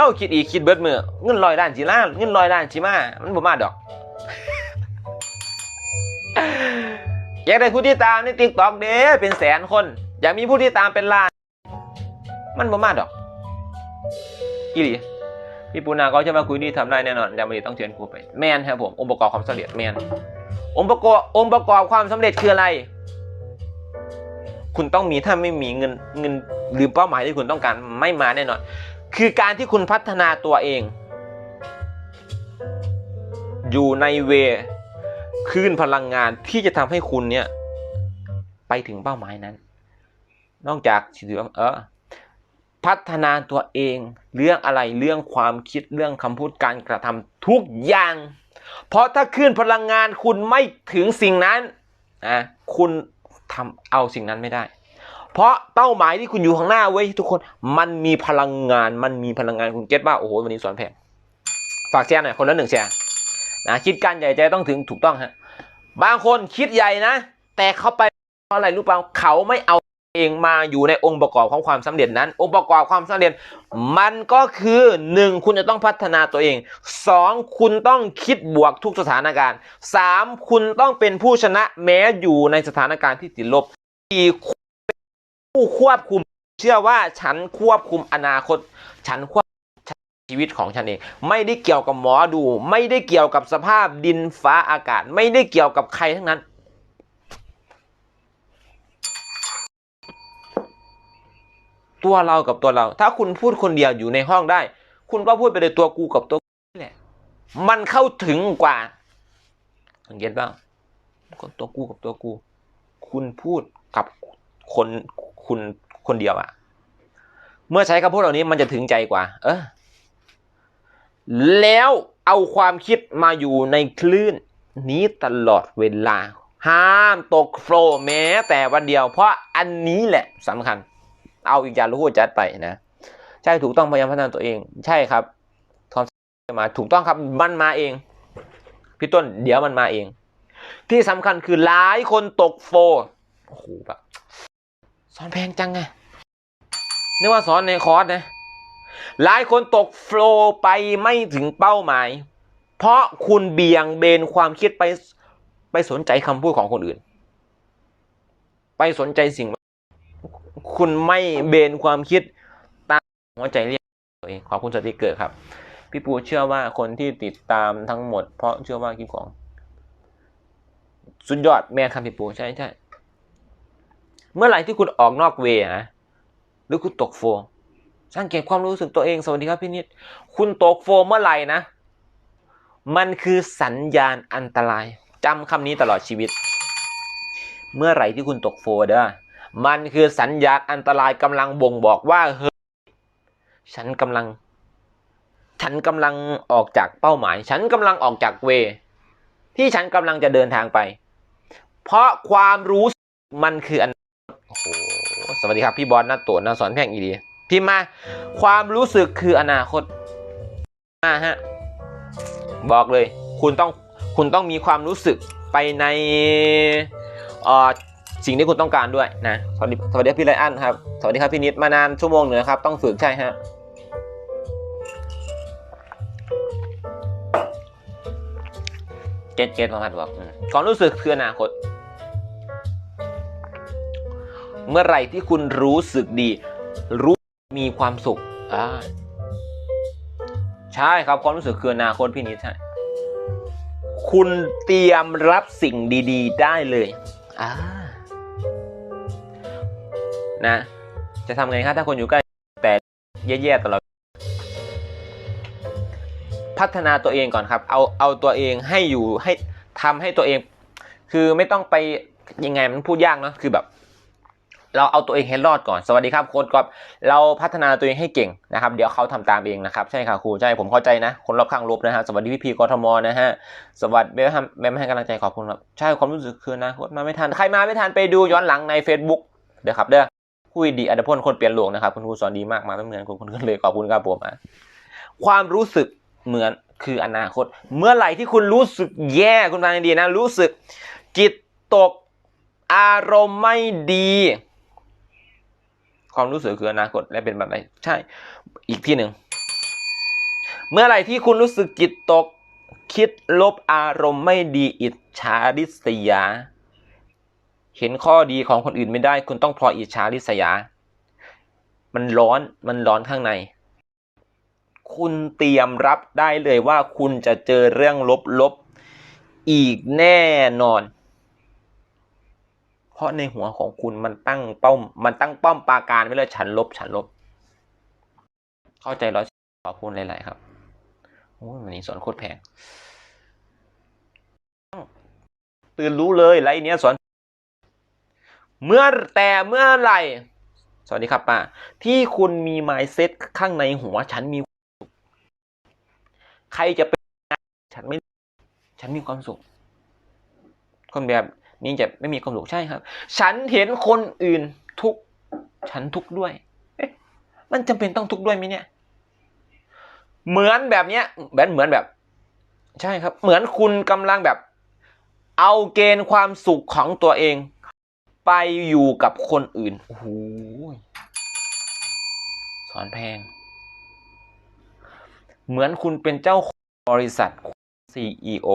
แล้วคิดอีกคิดเบิดมือเงินลอยล้านจีล่าเงินลอยล้านจีมามันบ่มาดอกอยากได้ผู้ที่ตามในติ๊กต็อกเด้เป็นแสนคน อยากมีผู้ที่ตามเป็นล้าน มันบ่มาดอก อีหลีพี่ปูนาเขาจะมาคุยดีทำได้แน่นอนจำไม่ได้ต้องเชิญครูไป แมนครับผมองค์ประกอบความสำเร็จแมนองค์ประกอบองค์ประกอบความสำเร็จคืออะไร คุณต้องมีถ้าไม่มีเงินเงินหรือเป้าหมายที่คุณต้องการไม่มาแน่นอน คือการที่คุณพัฒนาตัวเอง อยู่ในเวคลื่นพลังงานที่จะทำให้คุณเนี่ย ไปถึงเป้าหมายนั้น นอกจากถือว่าเออพัฒนาตัวเอง เรื่องอะไรเรื่องความคิดเรื่องคำพูดการกระทำทุกอย่าง เพราะถ้าคลื่นพลังงานคุณไม่ถึงสิ่งนั้นนะคุณทำเอาสิ่งนั้นไม่ได้ เพราะเป้าหมายที่คุณอยู่ข้างหน้าเว้ยทุกคนมันมีพลังงาน มันมีพลังงานคุณเก็ตป่ะโอ้โหวันนี้สอนแพงฝากแชร์หน่อยคนละหนึ่งแชร์นะคิดการใหญ่ใจต้องถึงถูกต้องฮะบางคนคิดใหญ่นะ แต่เขาไปเพราะอะไรรู้เปล่าเขาไม่เอาเองมาอยู่ในองค์ประกอบของความสำเร็จนั้น องค์ประกอบความสำเร็จ มันก็คือหนึ่งคุณจะต้องพัฒนาตัวเองสองคุณต้องคิดบวกทุกสถานการณ์สามคุณต้องเป็นผู้ชนะแม้อยู่ในสถานการณ์ที่ติดลบสี่ ผู้ควบคุมเชื่อว่าฉันควบคุมอนาคต ฉันควบคุมชีวิตของฉันเอง ไม่ได้เกี่ยวกับหมอดู ไม่ได้เกี่ยวกับสภาพดินฟ้าอากาศ ไม่ได้เกี่ยวกับใครทั้งนั้นตัวเรากับตัวเรา ถ้าคุณพูดคนเดียวอยู่ในห้องได้ คุณก็พูดไปเลยตัวกูกับตัวกูนี่แหละ มันเข้าถึงกว่าสังเกตบ้างตัวกูกับตัวกู คุณพูดกับคน คุณคนเดียวอะเมื่อใช้คำพูดเหล่านี้มันจะถึงใจกว่า เออ แล้วเอาความคิดมาอยู่ในคลื่น นี้ตลอดเวลา ห้ามตกโฟล์แม้แต่วันเดียว เพราะอันนี้แหละสำคัญ เอาอีกอย่างรู้จัดไปนะ ใช่ถูกต้องพยายามพัฒนาตัวเอง ใช่ครับทอมมาถูกต้องครับมันมาเอง พี่ต้นเดี๋ยวมันมาเอง ที่สำคัญคือหลายคนตกโฟร์โอ้โหแบบ สอนแพงจังไงนึกว่าสอนในคอร์สนะ หลายคนตกโฟล์ไปไม่ถึงเป้าหมาย เพราะคุณเบี่ยงเบนความคิดไปไปสนใจคำพูดของคนอื่น ไปสนใจสิ่ง คุณไม่เบนความคิดตามหัวใจเรียกตัวเองขอบคุณสติเกอร์ครับ พี่ปูเชื่อว่าคนที่ติดตามทั้งหมด เพราะเชื่อว่าคลิปของ สุดยอดแม่ครับพี่ปูใช่ใช่ เมื่อไหร่ที่คุณออกนอกเวนะหรือคุณตกโฟมสังเกตความรู้สึกตัวเองสวัสดีครับพี่นิด คุณตกโฟมเมื่อไหร่นะ มันคือสัญญาณอันตรายจำคำนี้ตลอดชีวิต เมื่อไหร่ที่คุณตกโฟเด้อมันคือสัญญาณอันตรายกำลังบ่งบอกว่าเฮ้ยฉันกำลัง ฉันกำลังออกจากเป้าหมาย ฉันกำลังออกจากเว ที่ฉันกำลังจะเดินทางไป เพราะความรู้มันคืออัน สวัสดีครับ พี่บอลนัดตัวนัสอนแพงอีดีพิมพ์มา ความรู้สึกคืออนาคตมาฮะบอกเลย คุณต้องคุณต้องมีความรู้สึกไปในเอ่อสิ่งที่คุณต้องการด้วยนะสวัสดีสวัสดีครับพี่ไรอันครับสวัสดีครับพี่นิดมานานชั่วโมงหนึ่งครับ ต้องฝึกใช่ฮะเก็ตเก็ตมาพัดบอกความรู้สึกคืออนาคต เมื่อไหร่ที่คุณรู้สึกดี รู้มีความสุขอ่าใช่ครับความรู้สึกคืออนาคตพี่นิดใช่คุณเตรียมรับสิ่งดี ๆ ได้เลยอ่านะ จะทำไงครับถ้าคนอยู่ใกล้ แต่แย่ๆตลอดพัฒนาตัวเองก่อนครับ เอาเอาตัวเองให้อยู่ให้ทำให้ตัวเอง คือไม่ต้องไปยังไงมันพูดยากเนอะคือแบบ เราเอาตัวเองให้รอดก่อน สวัสดีครับโค้ดกอบเราพัฒนาตัวเองให้เก่งนะครับ เดี๋ยวเขาทำตามเองนะครับ ใช่ค่ะครูใช่ผมเข้าใจนะ คนรอบข้างลบนะฮะ สวัสดีพี่พีกทมนะฮะ สวัสดีแม่แม่ให้กำลังใจขอบคุณครับ ใช่ความรู้สึกคืออนะโค้ดมาไม่ทัน ใครมาไม่ทันไปดูย้อนหลังใน Facebook เดี๋ยวครับเด้อคุยดีอัตพลคนเปลี่ยนโลกนะครับคุณครูสอนดีมากมาไม่เหมือนคุณคุณเลยขอบคุณครับผมอะความรู้สึกเหมือนคืออนาคต เมื่อไหร่ที่คุณรู้สึกแย่คุณฟังดีนะ รู้สึกจิตตกอารมณ์ไม่ดี ความรู้สึกคืออนาคตและเป็นแบบไหนใช่ อีกที่หนึ่ง เมื่อไหร่ที่คุณรู้สึกจิตตก คิดลบอารมณ์ไม่ดีอิจฉาริษยา เห็นข้อดีของคนอื่นไม่ได้ คุณต้องพลอยอิจฉาริษยา มันร้อนมันร้อนข้างใน คุณเตรียมรับได้เลยว่าคุณจะเจอเรื่องลบๆอีกแน่นอน ราะในหัวของคุณมันตั้งเป้ามันตั้งป้อมปราการไว้เลยฉันลบฉันลบ เข้าใจแล้วขอบคุณหลายๆครับโอ้วันนี้สอนโคตรแพง ตื่นรู้เลยไลน์เนี้ยสอน เมื่อแต่เมื่อไหร่สวัสดีครับป้าที่คุณมี mindset ข้างในหัวฉันมี ใครจะเป็นฉันไม่ ฉันมีความสุข คนแบบ นี้จะไม่มีความสุขใช่ครับ ฉันเห็นคนอื่นทุกฉันทุกข์ด้วย มันจำเป็นต้องทุกข์ด้วยไหมเนี่ย เหมือนแบบเนี้ยแบบเหมือนแบบ ใช่ครับ เหมือนคุณกำลังแบบ เอาเกณฑ์ความสุขของตัวเอง ไปอยู่กับคนอื่นโอ้โหสอนแพง เหมือนคุณเป็นเจ้าของบริษัท CEO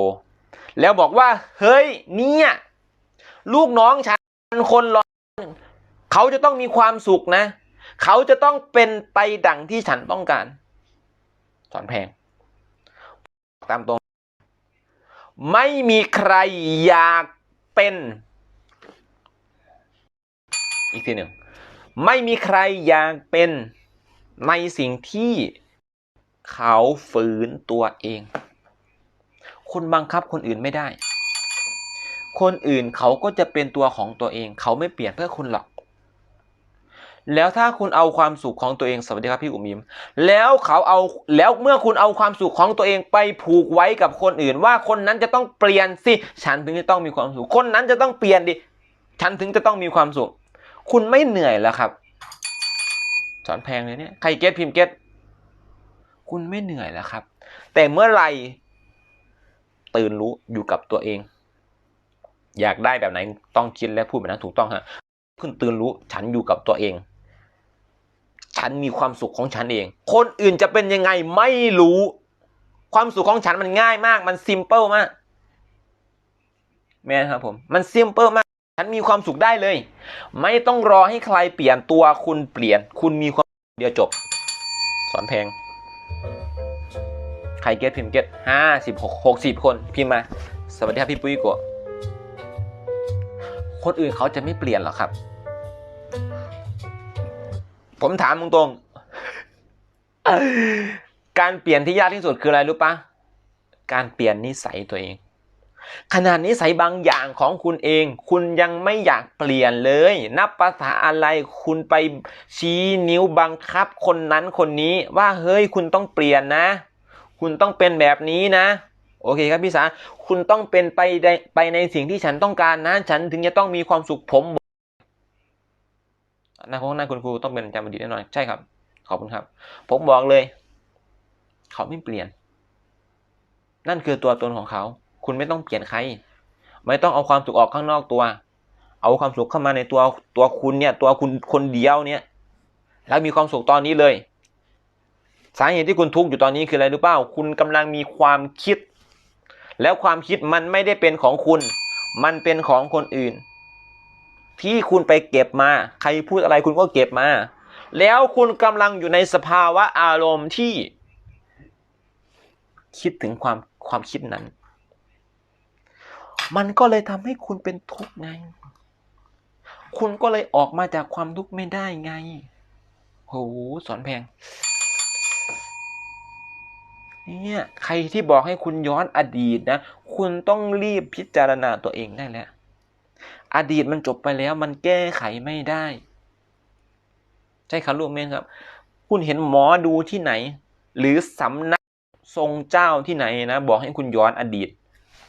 แล้วบอกว่า เฮ้ย เนี่ย ลูกน้องฉันคนรอนเขาจะต้องมีความสุขนะ เขาจะต้องเป็นไปดังที่ฉันต้องการ สอนแพง ตามตรง ไม่มีใครอยากเป็น อีกทีหนึ่ง ไม่มีใครอยากเป็นในสิ่งที่เขาฝืนตัวเอง คุณบังคับคนอื่นไม่ได้ คนอื่นเขาก็จะเป็นตัวของตัวเอง เขาไม่เปลี่ยนเพื่อคุณหรอก แล้วถ้าคุณเอาความสุขของตัวเองสวัสดีครับพี่อุ๋มยิมแล้วเขาเอาแล้วเมื่อคุณเอาความสุขของตัวเองไปผูกไว้กับคนอื่น ว่าคนนั้นจะต้องเปลี่ยนสิฉันถึงจะต้องมีความสุข คนนั้นจะต้องเปลี่ยนดิฉันถึงจะต้องมีความสุข คุณไม่เหนื่อยแล้วครับ สอนแพงเลยเนี่ยใครเก็ตพิมพ์เก็ตคุณไม่เหนื่อยแล้วครับ แต่เมื่อไหร่ตื่นรู้อยู่กับตัวเอง อยากได้แบบไหนต้องคิดและพูดแบบนั้นถูกต้องฮะคุณตื่นรู้ฉันอยู่กับตัวเอง ฉันมีความสุขของฉันเอง คนอื่นจะเป็นยังไงไม่รู้ ความสุขของฉันมันง่ายมาก มันซิมเปิลมากแม่ครับผมมันซิมเปิลมาก ฉันมีความสุขได้เลย ไม่ต้องรอให้ใครเปลี่ยนตัวคุณเปลี่ยน คุณมีความเดียวจบ สอนเพงใครเก็ตพิมพ์เก็ตห้าสิบหกหกสิบคนพิมพ์มา สวัสดีครับพี่ปุ้ยโกะ คนอื่นเขาจะไม่เปลี่ยนหรอกครับ ผมถามตรงๆ การเปลี่ยนที่ยากที่สุดคืออะไรรู้ปะการเปลี่ยนนิสัยตัวเอง ขนาดนิสัยบางอย่างของคุณเอง คุณยังไม่อยากเปลี่ยนเลย นับภาษาอะไรคุณไปชี้นิ้วบังคับ คนนั้นคนนี้ว่าเฮ้ยคุณต้องเปลี่ยนนะ คุณต้องเป็นแบบนี้นะ โอเคครับพี่สาคุณต้องเป็นไปในไปในสิ่งที่ฉันต้องการนะ ฉันถึงจะต้องมีความสุขผมอนาคงหน้าคุณครูต้องเป็นอาจารย์บัณฑิตแน่นอนใช่ครับ ขอบคุณครับ ผมบอกเลย เขาไม่เปลี่ยน นั่นคือตัวตนของเขา คุณไม่ต้องเปลี่ยนใคร ไม่ต้องเอาความสุขออกข้างนอกตัว เอาความสุขเข้ามาในตัวตัวคุณเนี่ย ตัวคุณคนเดียวเนี่ย แล้วมีความสุขตอนนี้เลย สาเหตุที่คุณทุกข์อยู่ตอนนี้คืออะไรรู้เปล่า คุณกำลังมีความคิด แล้วความคิดมันไม่ได้เป็นของคุณ มันเป็นของคนอื่น ที่คุณไปเก็บมา ใครพูดอะไรคุณก็เก็บมา แล้วคุณกำลังอยู่ในสภาวะอารมณ์ที่ คิดถึงความความคิดนั้น มันก็เลยทำให้คุณเป็นทุกข์ไง คุณก็เลยออกมาจากความทุกข์ไม่ได้ไงโหสอนแพง เนี่ยใครที่บอกให้คุณย้อนอดีตนะ คุณต้องรีบพิจารณาตัวเองได้แล้ว อดีตมันจบไปแล้วมันแก้ไขไม่ได้ ใช่ครับลูกเมนครับ คุณเห็นหมอดูที่ไหน หรือสำนักทรงเจ้าที่ไหนนะ บอกให้คุณย้อนอดีต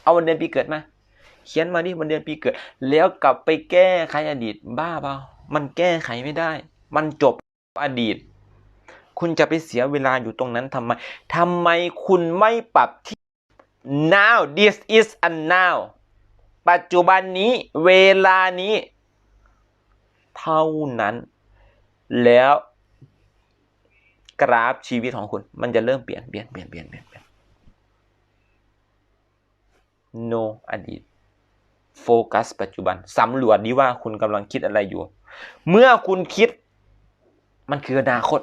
เอาวันเดือนปีเกิดมาเขียนมาดิวันเดือนปีเกิด แล้วกลับไปแก้ไขอดีตบ้าเปล่ามันแก้ไขไม่ได้ มันจบอดีต คุณจะไปเสียเวลาอยู่ตรงนั้นทำไมทำไมคุณไม่ปรับที่ now this is a now ปัจจุบันนี้เวลานี้ เท่านั้น แล้วกราฟชีวิตของคุณ มันจะเริ่มเปลี่ยนเปลี่ยนเปลี่ยนเปลี่ยนเปลี่ยนเปลี่ยน no อดีตโฟกัส ปัจจุบันสำรวจดีว่าคุณกำลังคิดอะไรอยู่ เมื่อคุณคิด มันคืออนาคต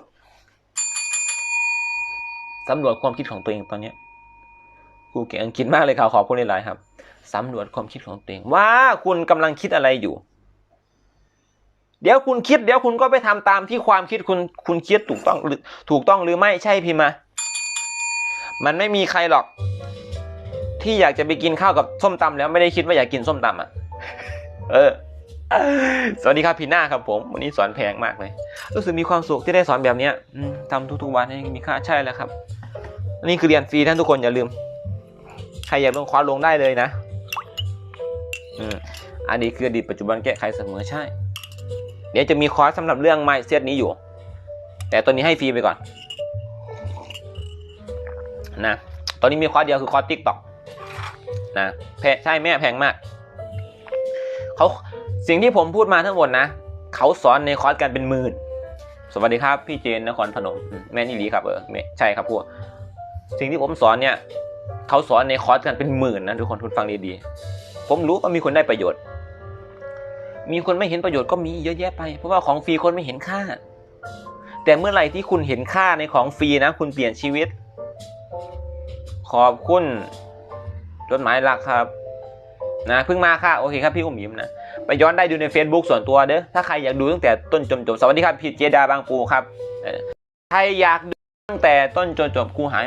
สำรวจความคิดของตัวเองตอนเนี้ยครูเก่งอังกฤษมากเลยครับขอบคุณหลายๆครับสำรวจความคิดของตัวเองว่าคุณกำลังคิดอะไรอยู่ เดี๋ยวคุณคิด เดี๋ยวคุณก็ไปทำตามที่ความคิดคุณคุณคิดถูกต้องหรือถูกต้องหรือไม่ใช่พิมมามันไม่มีใครหรอก ที่อยากจะไปกินข้าวกับส้มตำแล้วไม่ได้คิดว่าอยากกินส้มตำอะ เออ สวัสดีครับพี่หน้าครับผม วันนี้สอนแพงมากเลย รู้สึกมีความสุขที่ได้สอนแบบเนี้ยอืมทำทุกๆวันให้มีค่าใช่แล้วครับนนี้คือเรียนฟรีท่านทุกคนอย่าลืม ใครอยากลงคอร์สลงได้เลยนะ อืมอดีตคืออดีตปัจจุบันแก้ไขเสมอใช่ เดี๋ยวจะมีคอร์สสำหรับเรื่องไมเซตนี้อยู่ แต่ตัวนี้ให้ฟรีไปก่อน นะ ตอนนี้มีคอร์สเดียวคือคอร์สทิกต็อกนะแพงใช่แม่แพงมากเขา สิ่งที่ผมพูดมาทั้งหมดนะ เขาสอนในคอร์สกันเป็นหมื่น สวัสดีครับ พี่เจนนครพนมแม่นี่ดีครับเออใช่ครับพวกสิ่งที่ผมสอนเนี่ยเขาสอนในคอร์สกันเป็นหมื่นนะทุกคนทุกฟังดีๆ ผมรู้ว่ามีคนได้ประโยชน์ มีคนไม่เห็นประโยชน์ก็มีเยอะแยะไป เพราะว่าของฟรีคนไม่เห็นค่า แต่เมื่อไหร่ที่คุณเห็นค่าในของฟรีนะ คุณเปลี่ยนชีวิต ขอบคุณจดหมายรักครับ นะเพิ่งมาค่ะ โอเคครับพี่อุ้มยิ้มนะ ไปย้อนได้ดูใน Facebook ส่วนตัวเด้อถ้าใครอยากดูตั้งแต่ต้นจนจบสวัสดีครับพี่เจดาบางปูครับใครอยากดูตั้งแต่ต้นจนจบครูหาย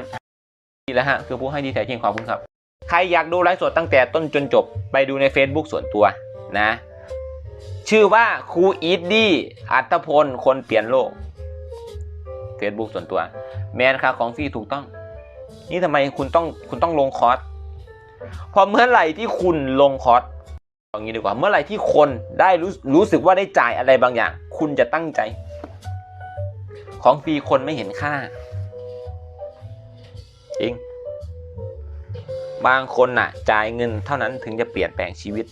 ดีแล้วฮะคือผู้ให้ดีแท้จริงขอบคุณครับ ใครอยากดูไลฟ์สดตั้งแต่ต้นจนจบไปดูใน Facebook ส่วนตัวนะ ชื่อว่าครูอีทดี้อัตพลคนเปลี่ยนโลก Facebook ส่วนตัว แมนค่าของฟรีถูกต้อง นี่ทำไมคุณต้องคุณต้องลงคอร์ส พอเมื่อไหร่ที่คุณลงคอร์สเอางนี้ดีกว่า เมื่อไหร่ที่คนได้รู้รู้สึกว่าได้จ่ายอะไรบางอย่าง คุณจะตั้งใจ ของฟรีคนไม่เห็นค่า จริง บางคนน่ะ จ่ายเงินเท่านั้นถึงจะเปลี่ยนแปลงชีวิต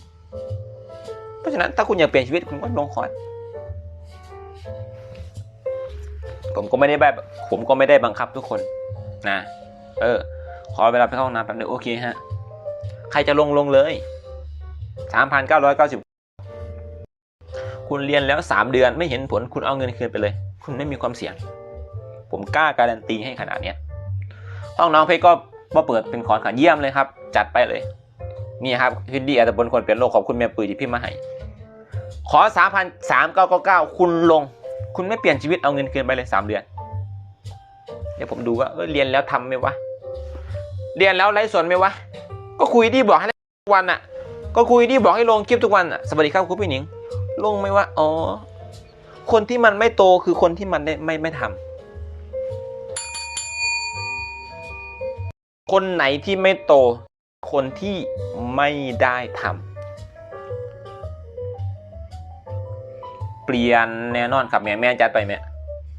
เพราะฉะนั้นถ้าคุณอยากเปลี่ยนชีวิตคุณก็ลงคอร์สผมก็ไม่ได้แบบผมก็ไม่ได้บังคับทุกคนนะ เออ ขอเวลาไปเข้าห้องน้ำแป๊บนึงโอเคฮะ ใครจะลงลงเลยสามพันเก้าร้อยเก้าสิบคุณเรียนแล้วสามเดือนไม่เห็นผลคุณเอาเงินคืนไปเลย คุณไม่มีความเสี่ยง ผมกล้าการันตีให้ขนาดเนี้ยห้องน้องเพชรก็มาเปิดเป็นคอร์สค่ะเยี่ยมเลยครับ จัดไปเลย นี่ครับคือดีอัตบนคนเปลี่ยนโลกขอบคุณแม่ปุ๋ยที่พี่มาให้ขอสามพันสามเก้าเก้าเก้าคุณลง คุณไม่เปลี่ยนชีวิตเอาเงินคืนไปเลยสามเดือน เดี๋ยวผมดูว่าเเรียนแล้วทำไหมวะ เรียนแล้วไลฟ์สดไหมวะ ก็คุยดีบอกให้ทุกวันอะ ก็คุยดีบอกให้ลงคลิปทุกวันอะสวัสดีครับคุณพี่หนิง ลงไหมวะอ๋อ คนที่มันไม่โตคือคนที่มันได้ไม่ไม่ทำคนไหนที่ไม่โต คนที่ไม่ได้ทำเปลี่ยนแน่นอนครับแม่แม่จัดไปแม่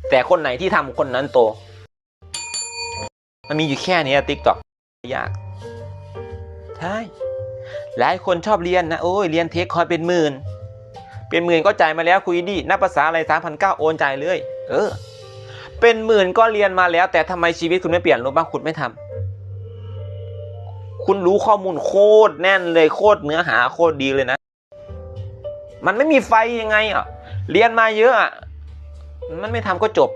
แต่คนไหนที่ทำคนนั้นโต มันมีอยู่แค่นี้ติ๊กต็อกยาก ใช่หลายคนชอบเรียนนะโอ้ยเรียนเทคคอยเป็นหมื่น เป็นหมื่นก็จ่ายมาแล้วคุยดีนับภาษาอะไรสามพันเก้าโอนจ่ายเลย เออ เป็นหมื่นก็เรียนมาแล้ว แต่ทำไมชีวิตคุณไม่เปลี่ยนรู้บ้างคุณไม่ทำคุณรู้ข้อมูลโคตรแน่นเลยโคตรเนื้อหาโคตรดีเลยนะ มันไม่มีไฟยังไงอะเรียนมาเยอะอะมันไม่ทำก็จบ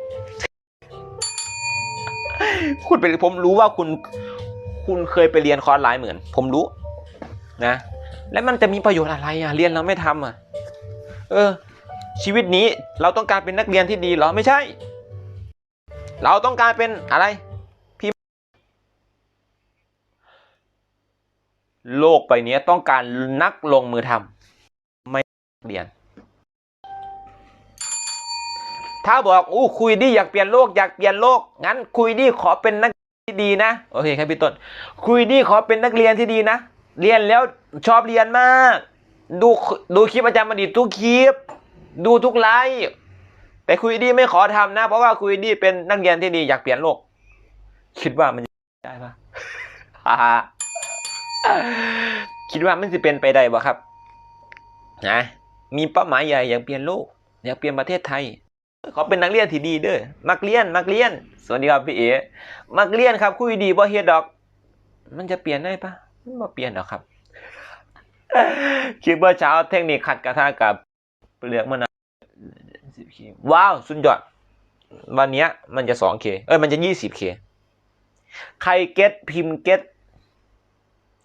คุณเป็นผมรู้ว่าคุณ คุณเคยไปเรียนคอร์สหลายหมื่น ผมรู้นะ แล้วมันจะมีประโยชน์อะไรอะ เรียนแล้วไม่ทำอะ เออ ชีวิตนี้เราต้องการเป็นนักเรียนที่ดีเหรอ ไม่ใช่ เราต้องการเป็นอะไร พี่ โลกใบนี้ต้องการนักลงมือทำไม่เรียน ถ้าบอกอู้คุยดีอยากเปลี่ยนโลกอยากเปลี่ยนโลก งั้นคุยดีขอเป็นนัก ที่ดีนะ โอเคครับพี่ต้นคุยดีขอเป็นนักเรียนที่ดีนะ เรียนแล้วชอบเรียนมาก ดูดูคลิปอาจารย์บัณฑิตทุกคลิป ดูทุกไลฟ์แต่คุยดีไม่ขอทำนะ เพราะว่าคุยดีเป็นนักเรียนที่ดีอยากเปลี่ยนโลก คิดว่ามันได้ปะคิดว่ามันจะเป็นไปได้ปะครับ นะ มีเป้าหมายใหญ่อยากเปลี่ยนโลก อยากเปลี่ยนประเทศไทย เขาเป็นนักเรียนที่ดีเด้อนักเรียนนักเรียน สวัสดีครับพี่เอ๋นักเรียนครับคุยดีบ่เฮ็ดดอก มันจะเปลี่ยนได้ปะมันบ่เปลี่ยนหรอกครับคลิปเมื่อเช้าเทคนิคขัดกระทะกับเปลือกมะนาวว้าวสุดยอด วันนี้มันจะ 2K เอ้ยมันจะ 20K ใครเก็ตพิมพ์เก็ต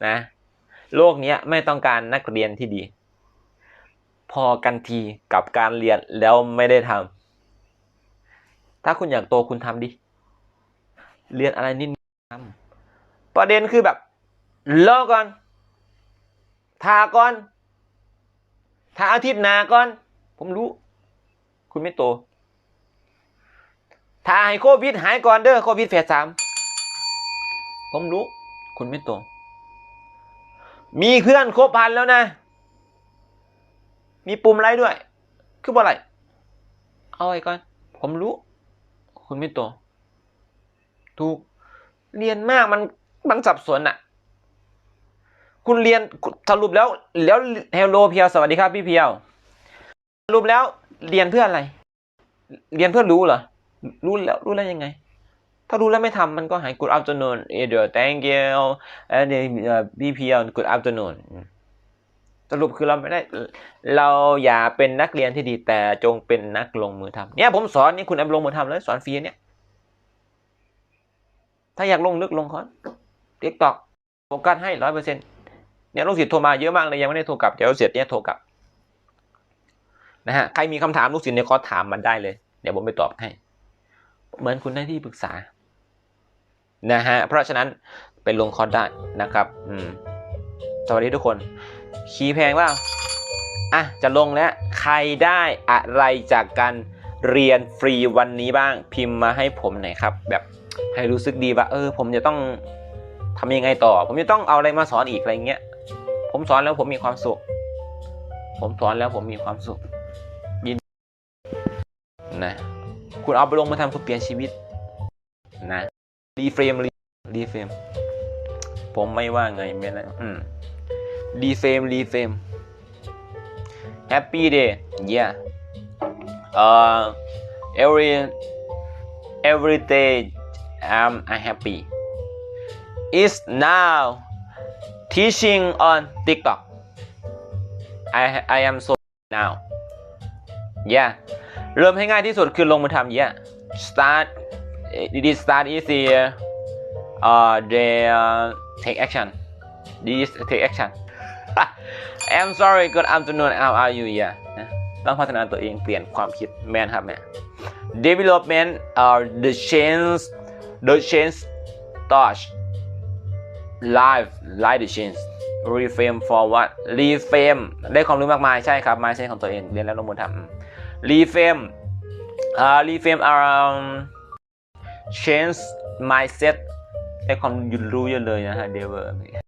นะ โลกนี้ไม่ต้องการนักเรียนที่ดี พอกันทีกับการเรียนแล้วไม่ได้ทำ ถ้าคุณอยากโตคุณทำดิ เรียนอะไรนิดๆทำประเด็นคือแบบรอก่อน ทาก่อน ทาอาทิตย์หนาก่อน ผมรู้ คุณไม่โต ทาให้โควิดหายก่อนเด้อโควิดเฟสสามผมรู้ คุณไม่โต มีเพื่อนครบพันแล้วนะ มีปุ่มไลค์ด้วย คือบ่ไร เอาไว้ก่อน ผมรู้ คุณไม่โตถูกเรียนมากมันมันสับสนอะคุณเรียนสรุปแล้วแล้วเฮลโลเพียวสวัสดีครับพี่เพียวสรุปแล้วเรียนเพื่ออะไร เรียนเพื่อรู้เหรอรู้แล้วรู้แล้วยังไง ถ้ารู้แล้วไม่ทำมันก็หาย good afternoon เอเดอ thank you เอเดอพี่เพียว good afternoon สรุปคือเราไม่ได้เราอย่าเป็นนักเรียนที่ดีแต่จงเป็นนักลงมือทำเนี่ยผมสอนนี่คุณเอาลงมือทำเลยสอนฟรีเนี่ย ถ้าอยากลงลึกลงคอร์สติ๊กตอกโฟกัสให้ร้อยเปอร์เซ็นต์เนี่ยลูกศิษย์โทรมาเยอะมากเลยยังไม่ได้โทรกลับเดี๋ยวเสร็จเนี่ยโทรกลับนะฮะใครมีคำถามลูกศิษย์ในคอร์สถามมันได้เลย เดี๋ยวผมไปตอบให้ เหมือนคุณได้ที่ปรึกษานะฮะเพราะฉะนั้นไปลงคอร์สได้นะครับ อืมสวัสดีทุกคน คีย์แพงว่าอะจะลงแล้ว ใครได้อะไรจากการเรียนฟรีวันนี้บ้างพิมพ์มาให้ผมหน่อยครับ แบบให้รู้สึกดีว่าเออ ผมจะต้องทำยังไงต่อ ผมจะต้องเอาอะไรมาสอนอีกอะไรเงี้ยผมสอนแล้วผมมีความสุข ผมสอนแล้วผมมีความสุขยินนะคุณเอาไปลงมาทำคุณเปลี่ยนชีวิตนะรีเฟรมรีเฟรมผมไม่ว่าไงไม่นะอืม รีเฟรมรีเฟรม Happy day yeah uh every every day I'm happy is now teaching on TikTok I I am so now yeah เริ่มให้ง่ายที่สุดคือลงมือทำ yeah start it is start easy uh they uh, take action this take action I'm sorry good afternoon how are you yeah นะต้องพัฒนาตัวเองเปลี่ยนความคิดแมนครับแม่ development are the change the change touch life like the change reframe for what reframe ได้ความรู้มากมายใช่ครับ mindset ของตัวเองเรียนแล้วลงมือทำ reframe อ่า reframe around change mindset ได้ความรู้เยอะเลยนะฮะ develop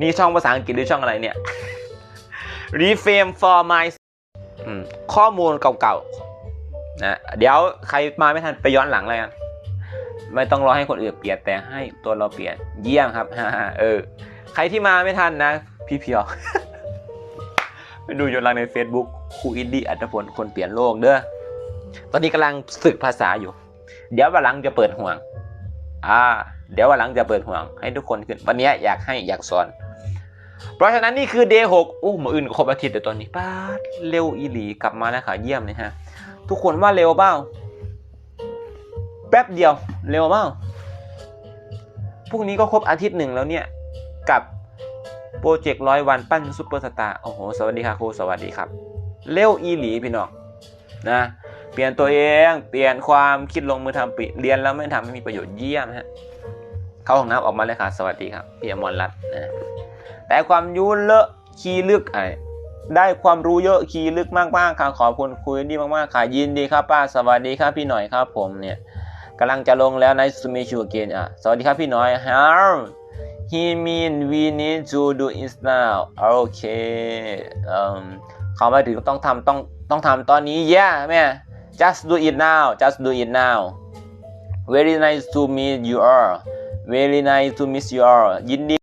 นี่ช่องภาษาอังกฤษหรือช่องอะไรเนี่ย reframe for my ข้อมูลเก่าๆนะเดี๋ยวใครมาไม่ทันไปย้อนหลังเลยกันไม่ต้องรอให้คนอื่นเปลี่ยนแต่ให้ตัวเราเปลี่ยนเยี่ยมครับเออ ใครที่มาไม่ทันนะ พี่เพียวไปดูย้อนหลังใน Facebook ครูอินดี้อัตพลคนเปลี่ยนโลกเด้อตอนนี้กำลังฝึกภาษาอยู่ เดี๋ยววันหลังจะเปิดห่วง อ่า เดี๋ยววันหลังจะเปิดห่วงให้ทุกคนขึ้น วันนี้อยากให้อยากสอน เพราะฉะนั้นนี่คือ day 6อู้มืออื่นครบอาทิตย์แต่ตอนนี้ป้าดเร็วอีหลีกลับมาแล้วค่ะเยี่ยมเลยฮะ ทุกคนว่าเร็วเปล่าแป๊บเดียวเร็วเปล่าพรุ่งนี้ก็ครบอาทิตย์หนึ่งแล้วเนี่ยกับโปรเจกต์ร้อยวันปั้นซุปเปอร์สตาร์โอ้โหสวัสดีค่ะครูสวัสดีครับ เร็วอีหลีพี่น้องนะเปลี่ยนตัวเอง เปลี่ยนความคิดลงมือทำปิเรียนแล้วไม่ทำให้มีประโยชน์เยี่ยมฮะ เข้าห้องน้ำออกมาเลยค่ะ สวัสดีครับพี่อมรรัตน์นะแต่ความยุ่เลอะคีย์ลึกไอได้ความรู้เยอะคีย์ลึกมากๆค่ะขอบคุณคุยดีมากๆค่ะยินดีครับป้าสวัสดีครับพี่หน่อยครับผมเนี่ยกำลังจะลงแล้ว nice to meet you again อะสวัสดีครับพี่หน่อย how he mean we need to do it now okay เอ่อเขามาถึงต้องทำต้องต้องทำตอนนี้ yeah แม่ just do it now just do it now very nice to meet you all very nice to meet you all ยินดี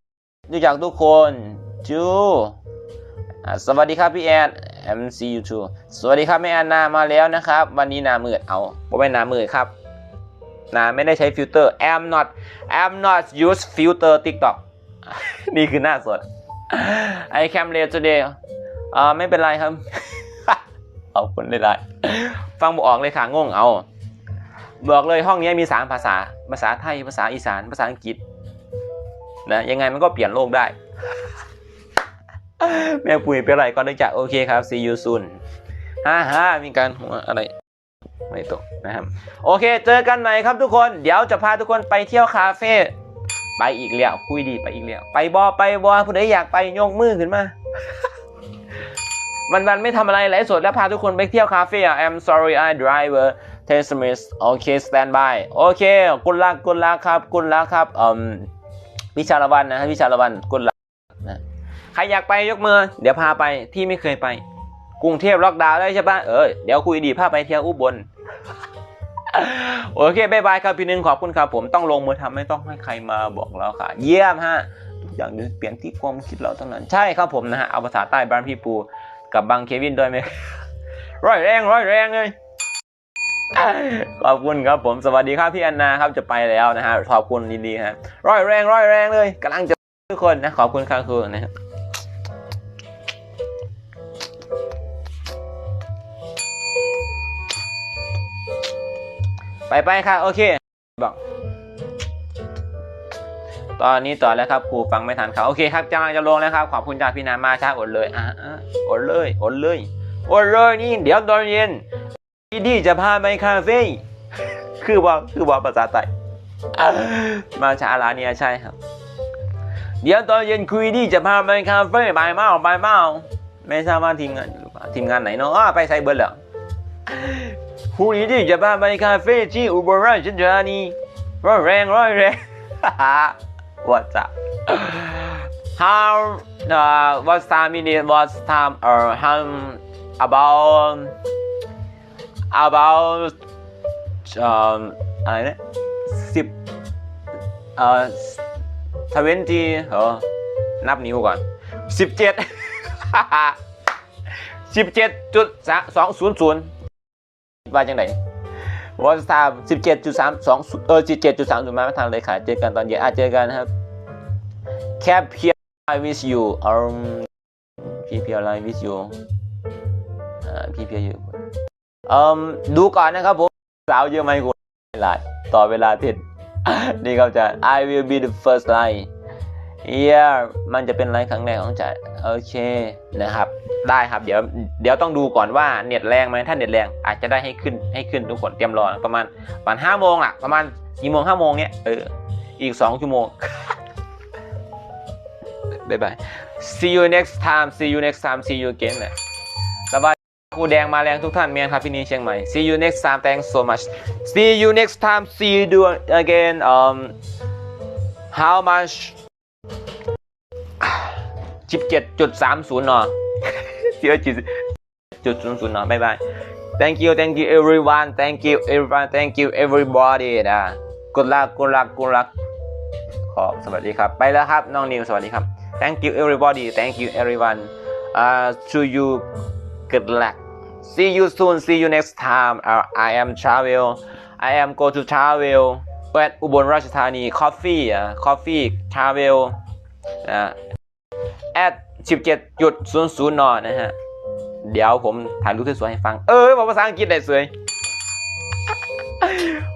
รู้จักทุกคนจูสวัสดีครับพี่แอด M C U 2สวัสดีครับแม่แอนนามาแล้วนะครับ วันนี้หนามืดเอาบ่เป็นหนามืดครับหนาไม่ได้ใช้ฟิลเตอร์ I'm not I'm not use filter TikTok นี่คือหน้าสด I cam late today อ่าไม่เป็นไรครับ เอาคนได้ได้ฟังบออกเลยค่ะงงเอา บอกเลยห้องนี้มีสามภาษา ภาษาไทย ภาษาอีสาน ภาษาอังกฤษนะยังไงมันก็เปลี่ยนโลกได้ แม่ปุ๋ยเป็นไรก็ได้จากโอเคครับ see you soon ฮ่าฮ่ามีการหัวอะไร ไม่ตกนะครับ โอเค เจอกันใหม่ครับทุกคน เดี๋ยวจะพาทุกคนไปเที่ยวคาเฟ่ไปอีกแล้วคุยดีไปอีกแล้วไปบอไปบอผู้ใดอยากไปยกมือขึ้นมามันวันไม่ทำอะไรไลฟ์สดแล้วพาทุกคนไปเที่ยวคาเฟ่อ I'm sorry I driver t e s m i s โอเค stand by โอเคกุลลักกุลลักครับกุลลักครับอืมวิชาละวันนะวิชาละวันกุลลักนะใครอยากไปยกมือ เดี๋ยวพาไปที่ไม่เคยไป กรุงเทพล็อกดาวน์ได้ใช่ปะเออเดี๋ยวคุยดีพาไปเที่ยวอุบลโอเคบายบายครับพี่หนึงขอบคุณครับผมต้องลงมือทำไม่ต้องให้ใครมาบอกเราค่ะ เยี่ยมฮะทุกอย่างเดี๋ยวเปลี่ยนที่ความคิดเราเท่านั้นใช่ครับผมนะฮะเอาภาษาใต้บ้านพี่ปู กับบังเควินด้วยไหมร้อยแรงร้อยแรงเลย ขอบคุณครับผมสวัสดีครับพี่อันนาครับจะไปแล้วนะฮะขอบคุณดีๆฮะร้อยแรงร้อยแรงเลยกำลังจะทุกคนนะขอบคุณครับคือนะครับไปไปค่ะโอเคบอกตอนนี้ต่อแล้วครับครูฟังไม่ทันครับโอเคครับกำลังจะลงแล้วครับขอบคุณจากพี่นามาช้าอดเลยอะอะอดเลยอดเลยอดเลยนี่เดี๋ยวตอนเย็น พี่ดีจะพาไปคาเฟ่คือว่าคือว่าภาษาไทยมาชาลาเนียใช่ครับ เดี๋ยวตอนเย็นคุยดีจะพาไปคาเฟ่ไปเมาไปเมาไม่ทราบว่าทีมงานทีมงานไหนเนาะไปไซเบิร์เหรอพรุ่นี้ดีจะพาไปคาเฟ่ที่อุบลราชธานีร้อยแรงร้อยแรง What's up How uh, what time it is what time or how about about อะไรนะสิบเอ่อทเวนตีเออนับนิ้วก่อนสิบเจ็ดสิบเจ็ดจุดสองศูนย์ศูนย์ว่าจังไหนวันสามสิบเจ็ดจุดสามสองเออสิบเจ็ดจุดสามศูนย์มาไม่ทันเลยค่ะ เจอกันตอนเย็นอะเจอกันครับ Cap here I wish you um PP I wish you อ่า PP you เอ่มดูก่อนนะครับผมสาวเยอะไหมคุณหลายต่อเวลาเท็ดนี่ครับอาจารย์ I will be the first line yeah มันจะเป็นไลน์ครั้งแรกของจ่ายโอเคนะครับ ได้ครับเดี๋ยวเดี๋ยวต้องดูก่อนว่าเน็ตแรงไหมถ้าเน็ตแรงอาจจะได้ให้ขึ้นให้ขึ้นทุกคนเตรียมรอประมาณประมาณห้าโมงอะประมาณกี่โมงห้าโมงเนี้ยเอออีกสองชั่วโมงบ๊ายบาย see you next time see you next time see you again นะ บายครูแดงมาแรงทุกท่านเมียนครับพี่นีเชียงใหม่ see you next time thanks so much see you next time see you do again um how much สิบเจ็ดจุดสามศูนย์เนาะเสียจุดจุดศูนย์ศูนย์เนาะบ๊ายบาย thank you thank you everyone thank you everyone thank you everybody นะ good luck good luck good luck ขอสวัสดีครับ ไปแล้วครับน้องนิวสวัสดีครับ thank you everybody thank you everyone uh to you good luck see you soon see you next time uh, I am travel I am go to travel at อุบลราชธานี coffee อะ coffee travel อ่า at 17.00นนะฮะ เดี๋ยวผมถ่ายรูปสวยๆให้ฟัง เออบอกภาษาอังกฤษได้สวย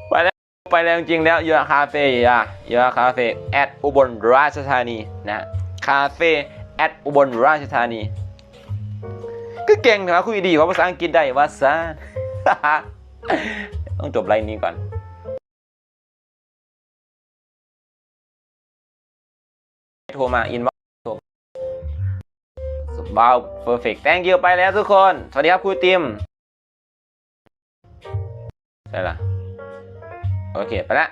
ไปแล้วไปแล้วจริงๆแล้วยูคาเฟ่อะยูคาเฟ่ at อุบลราชธานีนะ คาเฟ่ at อุบลราชธานี ก็เก่งนะคุยดีเพราะภาษาอังกฤษได้ว่าซะต้องจบไลน์นี้ก่อนโทรมาอินบ็อกโทรบ้าว perfect thank you ไปแล้วทุกคน สวัสดีครับครูติมใช่ละโอเค ไปละ